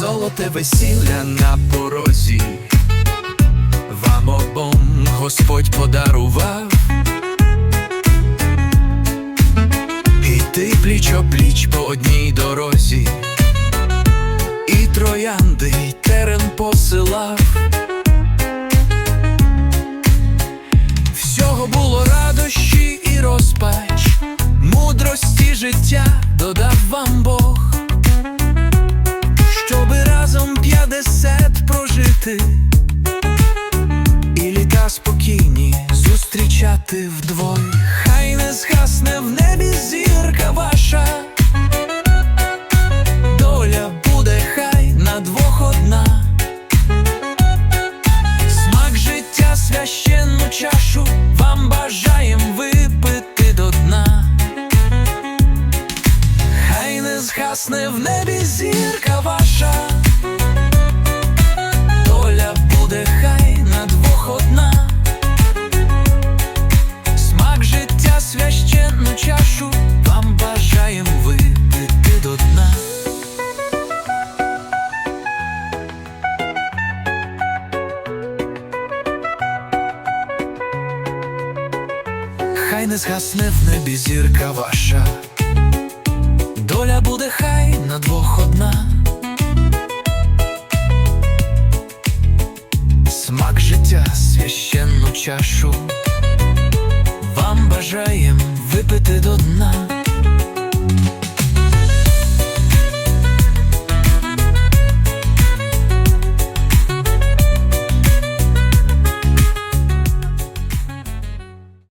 золоте весілля на порозі, вам обом Господь подарував. Ти пліч пліч по одній дорозі, і троянди терен посилав. Прожити, і літа спокійні зустрічати вдвоє. Хай не згасне в небі зірка ваша, доля буде хай на двох. Смак життя священну чашу вам бажаєм випити до дна. Хай не згасне в небі зірка Хай не згасне в небі зірка ваша, доля буде хай на двох одна. Смак життя священну чашу, вам бажаєм випити до дна.